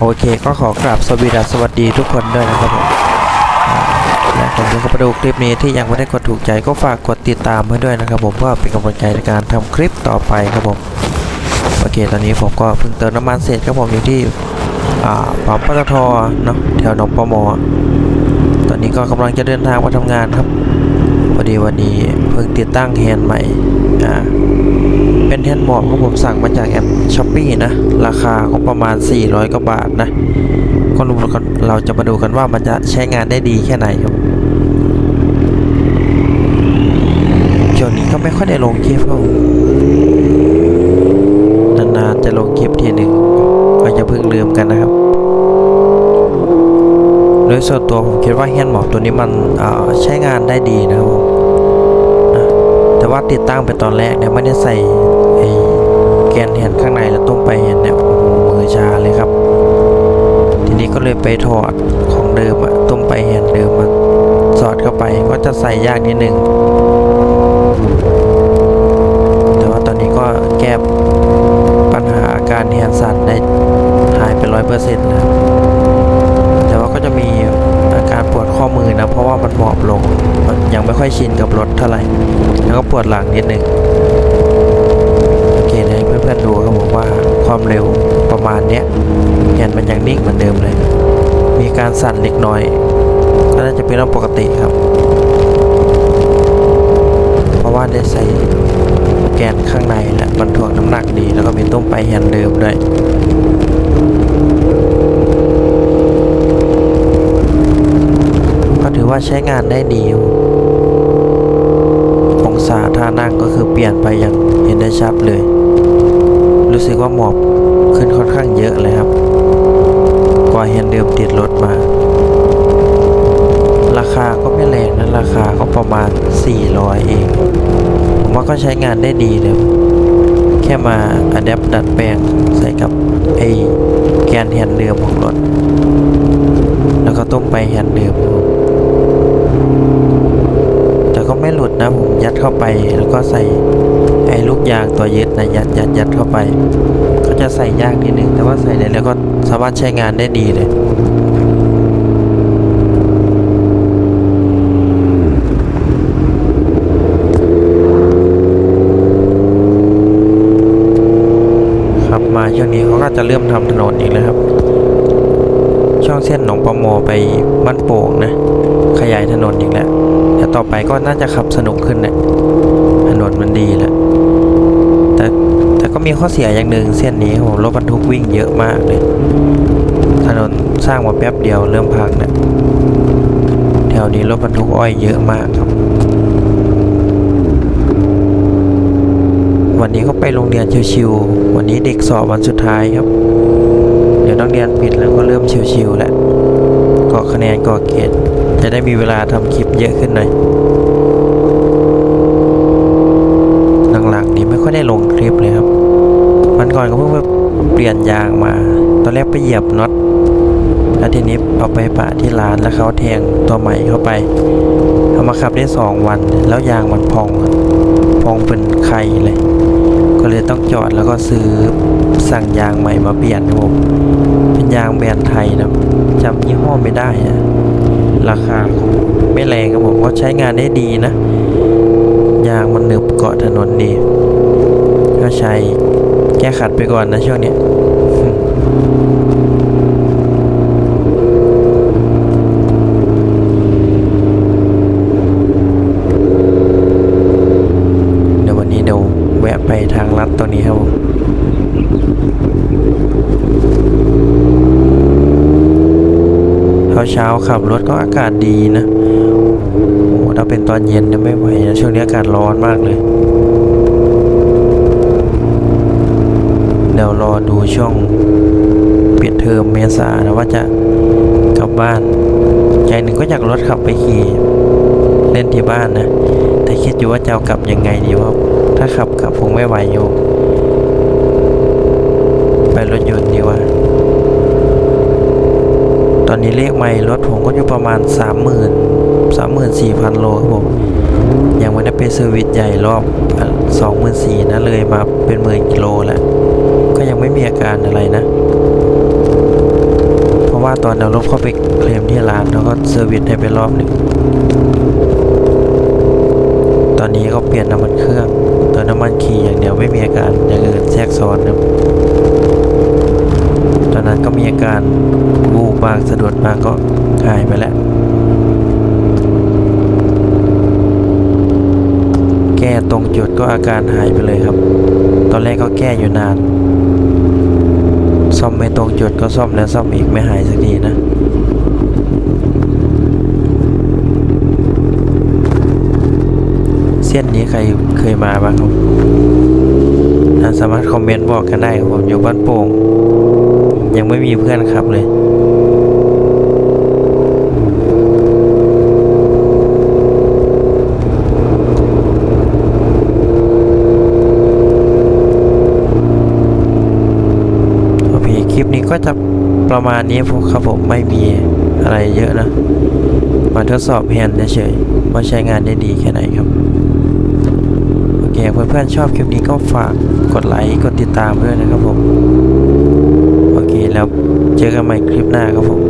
โอเคก็ขอกราบสวัสดีสวัสดีทุกคนด้วยนะครับผมและผมยังก็มาดูคลิปนี้ที่ยังไม่ได้กดถูกใจก็ฝากกดติดตามให้ด้วยนะครับ ผมเพื่อเป็นกำลังใจในการทำคลิปต่อไปครับผมโอเคตอนนี้ผมก็เพิ่งเติมน้ำมันเสร็จครับผมอยู่ที่ปั๊มปตทเนาะแถวหนองปมตอนนี้ก็กำลังจะเดินทางมาทำงานครับพอดีวันนี้ เพิ่งติดตั้งแฮนด์ใหม่อ่าเป็นแท่นหมอบของผมสั่งมาจากแอปช้อปปี้นะ ราคาก็ประมาณ 400 กว่าบาทนะก็รู้กันเราจะมาดูกันว่ามันจะใช้งานได้ดีแค่ไหนครับช่วงนี้ก็ไม่ค่อยได้ลงคลิปครับนานๆจะลงคลิปทีหนึ่งก็จะเพิ่งลืมกันนะครับโดยส่วนตัวผมคิดว่าแฮนด์หมอบตัวนี้มันอ่อใช้งานได้ดีนะครับ ว่าติดตั้งไปตอนแรกเนี่ยไม่ได้ใส่ไอ้แกนแฮนข้างในแล้วต้มไปแฮนเนี่ยโอ้โหมือชาเลยครับ ทีนี้ก็เลยไปถอดของเดิมอะต้มไปแฮนเดิมมาสอดเข้าไปก็จะใส่ยากนิดนึงแต่ว่าตอนนี้ก็แก้ปัญหาอาการแฮนสั่นได้หายไปร้อยเปอร์เซ็นต์แล้วแต่ว่าก็จะมีอาการปวดข้อมือนะเพราะว่ามันหมอบลงมันยังไม่ค่อยชินกับรถเท่าไหร่ แล้วก็ปวดหลังนิดนึงโอเคนะเพื่อนๆดูครับผมว่าความเร็วประมาณเนี้ยแขนมันยังนิ่งเหมือนเดิมเลย มีการสั่นเล็กน้อยก็น่าจะเป็นเรื่องปกติครับ เพราะว่าได้ใส่แกนข้างในและบรรทวงน้ำหนักดี แล้วก็มีต้มไปแฮนด์เดิมด้วยก็ถือว่าใช้งานได้ดีอยู่ ก็คือเปลี่ยนไปอย่างเห็นได้ชัดเลย รู้สึกว่าหมอบขึ้นค่อนข้างเยอะเลยครับ กว่าเห็นเดิมติดรถมา ราคาก็ไม่แรงนะราคาก็ประมาณ 400 เอง ผมว่าก็ใช้งานได้ดีเลยแค่มาอัดแอปดัดแปลงใส่กับไอ้แกนแฮนด์เดิมของรถ แล้วก็ต้มไปแฮนด์เดิมแต่ก็ ไม่หลุดนะผมยัดเข้าไปแล้วก็ใส่ไอ้ลูกยางตัวยึดนะยัดยัดยัดเข้าไป ก็จะใส่ยากนิดนึงแต่ว่าใส่ได้แล้วก็สามารถใช้งานได้ดีเลยครับมาช่วงนี้เขาก็จะเริ่มทำถนนอีกแล้วครับ ช่องเส้นหนองปะโมไปบ้านโป่งนะ ขยายถนนอีกแล้ว ต่อไปก็น่าจะขับสนุกขึ้นนะถนนมันดีแล้วแต่แต่ก็มีข้อเสียอย่างหนึ่งเส้นนี้โหรถบรรทุกวิ่งเยอะมากเลย ถนนสร้างมาแป๊บเดียวเริ่มพังเนะแถวนี้รถบรรทุกอ้อยเยอะมากครับ วันนี้ก็ไปโรงเรียนชิวๆวันนี้เด็กสอบวันสุดท้ายครับ เดี๋ยวนักเรียนปิดแล้วก็เริ่มชิวๆแล้วก็คะแนนก็เกรด จะได้มีเวลาทำคลิปเยอะขึ้นหน่อยหลังๆนี้ไม่ค่อยได้ลงคลิปเลยครับวันก่อนก็เพิ่งไปเปลี่ยนยางมา ตอนแรกไปเหยียบน็อตแล้วทีนี้เอาไปปะที่ร้านแล้วเขาแทงตัวใหม่เข้าไปเอามาขับได้สองวัน แล้วยางมันพอง พองเป็นไข่เลย ก็เลยต้องจอดแล้วก็ซื้อสั่งยางใหม่มาเปลี่ยนครับผมเป็นยางแบรนด์ไทยนะจำยี่ห้อไม่ได้นะ ราคาไม่แรงครับผมก็ใช้งานได้ดีนะ ยางมันหนึบเกาะถนนดี ก็ใช้แก้ขัดไปก่อนนะช่วงนี้ เดี๋ยววันนี้เดี๋ยวแวะไปทางลัดตรงนี้ครับผม เช้าขับรถก็อากาศดีนะโอ้ถ้าเป็นตอนเย็นเนี่ยไม่ไหวนะช่วงนี้อากาศร้อนมากเลย เดี๋ยวรอดูช่วงเปิดเทอมเมษานะว่าจะกลับบ้านใจหนึ่งก็อยากรถขับไปขี่เล่นที่บ้านนะ แต่คิดอยู่ว่าจะเอากลับยังไงดีว่าถ้าขับกลับคงไม่ไหวอยู่ ไปรถยนต์ดีกว่า ตอ นนี้เลขไม่รถผมก็อยู่ประมาณ 3 0 0 0 0 3 4 0 0 0 โลครับผมยังไม่ได้ไปเซอร์วิสใหญ่รอบสองหมื่นสี่นะเลยมาเป็นหมื่นกิโลแล้ว ก็ยังไม่มีอาการอะไรนะ เพราะว่าตอนเอารถเข้าไปเคลมที่ร้านแล้วก็เซอร์วิสให้ไปรอบหนึ่งตอนนี้ก็เปลี่ยนน้ำมันเครื่องเติมน้ำมันขี่อย่างเดียวไม่มีอาการอย่างอื่นแทรกซ้อนครับตอนนั้นก็มีอาการ สะดุดบาก็หายไปแล้วแก้ตรงจุดก็อาการหายไปเลยครับ ตอนแรกก็แก้อยู่นาน ซ่อมไม่ตรงจุดก็ซ่อมแล้วซ่อมอีกไม่หายสักทีนะเส้นนี้ใครเคยมาบ้างครับสามารถคอมเมนต์บอกกันได้ครับผมอยู่บ้านโป่งยังไม่มีเพื่อนขับเลย โอเคคลิปนี้ ก็จะประมาณนี้ครับผมไม่มีอะไรเยอะนะ มาทดสอบแฮนด์เฉยว่าใช้งานได้ดีแค่ไหนครับ โอเคเพื่อนๆชอบคลิปนี้ก็ฝากกดไลค์กดติดตามด้วยนะครับผม โอเคแล้วเจอกันใหม่คลิปหน้าครับผม